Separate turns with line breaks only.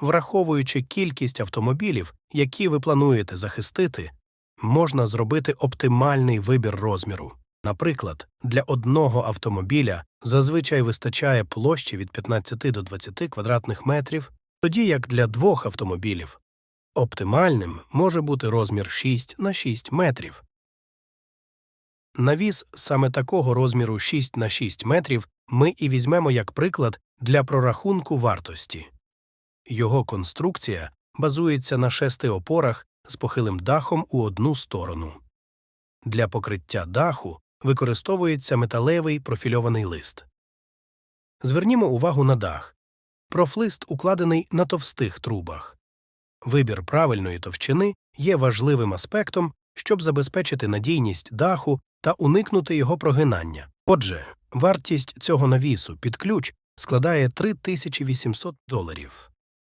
враховуючи кількість автомобілів, які ви плануєте захистити, можна зробити оптимальний вибір розміру. Наприклад, для одного автомобіля зазвичай вистачає площі від 15 до 20 квадратних метрів, тоді як для двох автомобілів оптимальним може бути розмір 6 на 6 метрів. Навіс саме такого розміру 6 на 6 метрів ми і візьмемо як приклад для прорахунку вартості. Його конструкція базується на шести опорах з похилим дахом у одну сторону. Для покриття даху використовується металевий профільований лист. Звернімо увагу на дах. Профлист укладений на товстих трубах. Вибір правильної товщини є важливим аспектом, щоб забезпечити надійність даху та уникнути його прогинання. Отже, вартість цього навісу під ключ складає 3800 доларів.